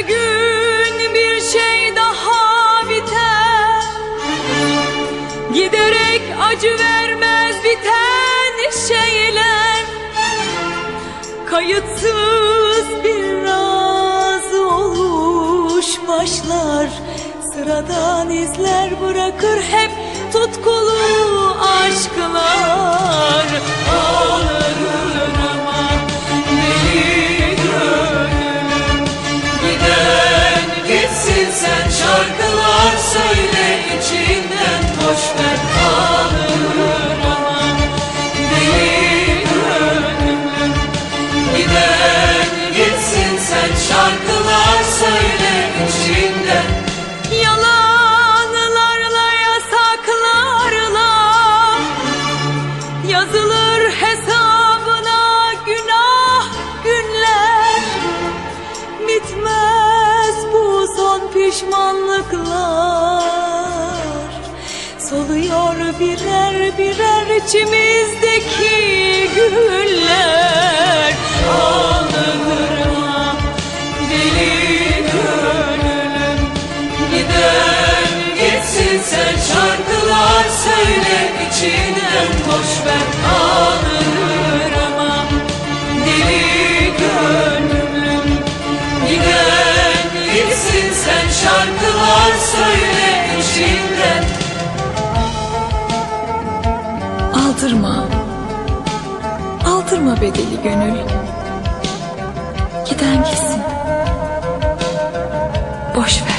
gün bir şey daha biter. Giderek acı vermez biten şeyler. Kayıtsız bir razı oluş başlar. Sıradan izler bırakır hep tutkulu aşklar. Söyle içinden boş ver Ağlarım ama deli gönlüm Giden gitsin sen şarkılar söyle içinden. Yalanlarla yasaklarla Yazılır pişmanlıklar Soluyor birer birer içimizdeki güller. Ağlarıma deli gönlüm Giden gitsin sen şarkılar söyle içinden boş ver Aldırma. Aldırma bedeli gönül. Giden gitsin. Boş ver.